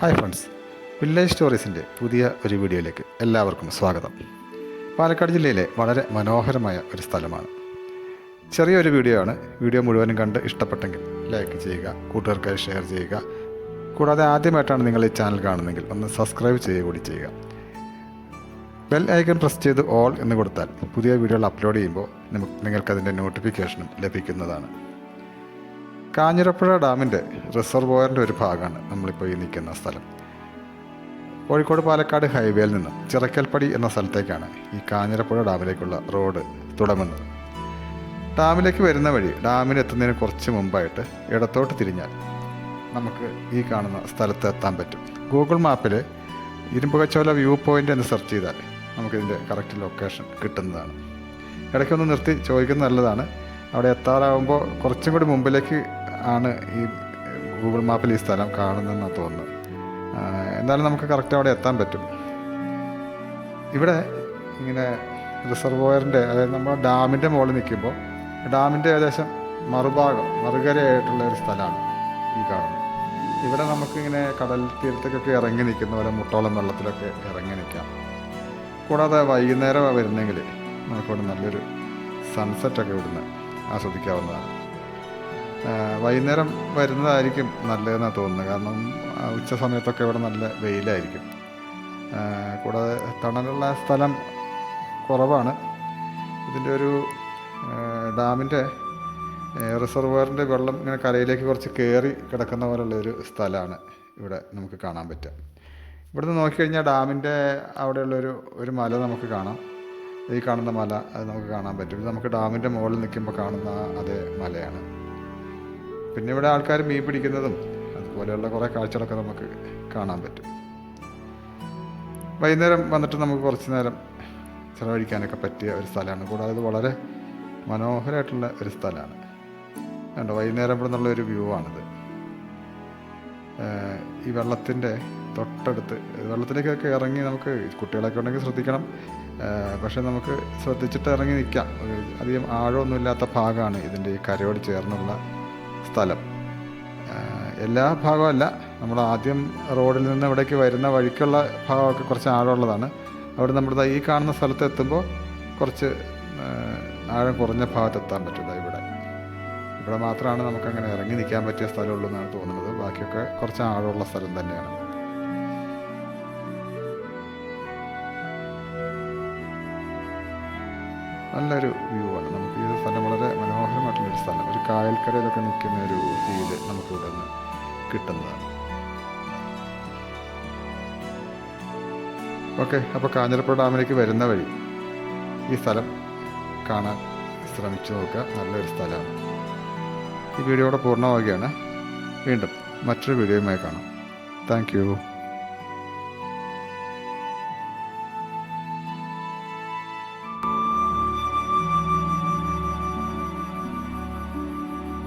Hi friends. Village സ്റ്റോറീസിന്റെ പുതിയ ഒരു വീഡിയോയിലേക്ക് എല്ലാവർക്കും സ്വാഗതം. പാലക്കാട് ജില്ലയിലെ വളരെ മനോഹരമായ ഒരു സ്ഥലമാണ്. ചെറിയൊരു വീഡിയോ ആണ്. വീഡിയോ മുഴുവനും കണ്ട് ഇഷ്ടപ്പെട്ടെങ്കിൽ ലൈക്ക് ചെയ്യുക കൂട്ടുകാർക്കായി ഷെയർ ചെയ്യുക. കൂടാതെ ആദ്യമായിട്ടാണ് നിങ്ങൾ ഈ ചാനൽ കാണുന്നതെങ്കിൽ ഒന്ന് സബ്സ്ക്രൈബ് ചെയ്യുക കൂടി ചെയ്യുക. ബെൽ ഐക്കൺ പ്രസ് ചെയ്ത് ഓൾ എന്ന് കൊടുത്താൽ പുതിയ വീഡിയോകൾ അപ്ലോഡ് ചെയ്യുമ്പോൾ നിങ്ങൾക്കതിന്റെ നോട്ടിഫിക്കേഷനും ലഭിക്കുന്നതാണ്. കാഞ്ഞിരപ്പുഴ ഡാമിന്റെ റിസർവോയറിന്റെ ഒരു ഭാഗമാണ് നമ്മളിപ്പോൾ ഈ നിൽക്കുന്ന സ്ഥലം. കോഴിക്കോട് പാലക്കാട് ഹൈവേയിൽ നിന്നും ചിറക്കൽപ്പടി എന്ന സ്ഥലത്തേക്കാണ് ഈ കാഞ്ഞിരപ്പുഴ ഡാമിലേക്കുള്ള റോഡ് തുടങ്ങുന്നത്. ഡാമിലേക്ക് വരുന്ന വഴി ഡാമിലെത്തുന്നതിന് കുറച്ച് മുമ്പായിട്ട് ഇടത്തോട്ട് തിരിഞ്ഞാൽ നമുക്ക് ഈ കാണുന്ന സ്ഥലത്ത് എത്താൻ പറ്റും. ഗൂഗിൾ മാപ്പിൽ ഇരുമ്പുകച്ചോല വ്യൂ പോയിന്റ് എന്ന് സെർച്ച് ചെയ്താൽ നമുക്കിതിന്റെ കറക്റ്റ് ലൊക്കേഷൻ കിട്ടുന്നതാണ്. ഇടയ്ക്കൊന്ന് നിർത്തി ചോദിക്കുന്നത് നല്ലതാണ്. അവിടെ എത്താറാകുമ്പോൾ കുറച്ചും കൂടി മുമ്പിലേക്ക് ആണ് ഈ ഗൂഗിൾ മാപ്പിൽ ഈ സ്ഥലം കാണുന്നതെന്നാണ് തോന്നുന്നത്. എന്നാലും നമുക്ക് കറക്റ്റ് അവിടെ എത്താൻ പറ്റും. ഇവിടെ ഇങ്ങനെ റിസർവോയറിന്റെ അതായത് നമ്മൾ ഡാമിന്റെ മുകളിൽ നിൽക്കുമ്പോൾ ഡാമിന്റെ ഏകദേശം മറുഭാഗം മറുകരയായിട്ടുള്ള ഒരു സ്ഥലമാണ് ഈ കാണുന്നത്. ഇവിടെ നമുക്കിങ്ങനെ കടൽ തീരത്തേക്കൊക്കെ ഇറങ്ങി നിൽക്കുന്ന പോലെ മുട്ടോളം വെള്ളത്തിലൊക്കെ ഇറങ്ങി നിൽക്കാം. കൂടാതെ വൈകുന്നേരം വരുന്നെങ്കിൽ നമുക്കിവിടെ നല്ലൊരു സൺസെറ്റൊക്കെ ഇവിടുന്ന് ആസ്വദിക്കാവുന്നതാണ്. വൈകുന്നേരം വരുന്നതായിരിക്കും നല്ലതെന്നാണ് തോന്നുന്നത്. കാരണം ഉച്ച സമയത്തൊക്കെ ഇവിടെ നല്ല വെയിലായിരിക്കും. കൂടാതെ തണലുള്ള സ്ഥലം കുറവാണ്. ഇതിന്റെ ഒരു ഡാമിന്റെ റിസർവറിന്റെ വെള്ളം ഇങ്ങനെ കരയിലേക്ക് കുറച്ച് കയറി കിടക്കുന്ന പോലുള്ള ഒരു സ്ഥലമാണ് ഇവിടെ നമുക്ക് കാണാൻ പറ്റുക. ഇവിടുന്ന് നോക്കിക്കഴിഞ്ഞാൽ ഡാമിന്റെ അവിടെയുള്ളൊരു ഒരു മല നമുക്ക് കാണാം. ഈ കാണുന്ന മല അത് നമുക്ക് കാണാൻ പറ്റും. ഇത് നമുക്ക് ഡാമിന്റെ മുകളിൽ നിൽക്കുമ്പോൾ കാണുന്ന അതേ മലയാണ്. പിന്നെ ഇവിടെ ആൾക്കാർ മീൻ പിടിക്കുന്നതും അതുപോലെയുള്ള കുറേ കാഴ്ചകളൊക്കെ നമുക്ക് കാണാൻ പറ്റും. വൈകുന്നേരം വന്നിട്ട് നമുക്ക് കുറച്ച് നേരം ചിലവഴിക്കാനൊക്കെ പറ്റിയ ഒരു സ്ഥലമാണ്. കൂടാതെ ഇത് വളരെ മനോഹരമായിട്ടുള്ള ഒരു സ്ഥലമാണ്. കണ്ടോ വൈകുന്നേരം ഇവിടെ നിന്നുള്ള ഒരു വ്യൂ ആണിത്. ഈ വെള്ളത്തിന്റെ തൊട്ടടുത്ത് വെള്ളത്തിലേക്കൊക്കെ ഇറങ്ങി നമുക്ക് കുട്ടികളൊക്കെ ഉണ്ടെങ്കിൽ ശ്രദ്ധിക്കണം. പക്ഷേ നമുക്ക് ശ്രദ്ധിച്ചിട്ട് ഇറങ്ങി നിൽക്കാം അധികം ആഴമൊന്നുമില്ലാത്ത ഭാഗമാണ് ഇതിന്റെ ഈ കരയോട് ചേർന്നുള്ള സ്ഥലം. എല്ലാ ഭാഗമല്ല നമ്മൾ ആദ്യം റോഡിൽ നിന്ന് ഇവിടേക്ക് വരുന്ന വഴിക്കുള്ള ഭാഗമൊക്കെ കുറച്ച് ആഴമുള്ളതാണ്. അവിടെ നമ്മുടെ ഈ കാണുന്ന സ്ഥലത്ത് എത്തുമ്പോൾ കുറച്ച് ആഴം കുറഞ്ഞ ഭാഗത്തെത്താൻ പറ്റില്ല ഇവിടെ. ഇവിടെ മാത്രമാണ് നമുക്കങ്ങനെ ഇറങ്ങി നിൽക്കാൻ പറ്റിയ സ്ഥലമുള്ളൂ എന്നാണ് തോന്നുന്നത്. ബാക്കിയൊക്കെ കുറച്ച് ആഴമുള്ള സ്ഥലം തന്നെയാണ്. നല്ലൊരു വ്യൂ ആണ്. നമുക്ക് ഈ സ്ഥലം വളരെ ഒരു കായൽക്കരയിലൊക്കെ നിൽക്കുന്ന ഒരു ഫീൽ നമുക്ക് ഇവിടെ നിന്ന് കിട്ടുന്നതാണ്. ഓക്കെ അപ്പോൾ കാഞ്ഞിരപ്പുഴ ഡാമിലേക്ക് വരുന്ന വഴി ഈ സ്ഥലം കാണാൻ ശ്രമിച്ചു നോക്കുക. നല്ലൊരു സ്ഥലമാണ്. ഈ വീഡിയോയുടെ പൂർണമാവുകയാണ്. വീണ്ടും മറ്റൊരു വീഡിയോയുമായി കാണാം. താങ്ക്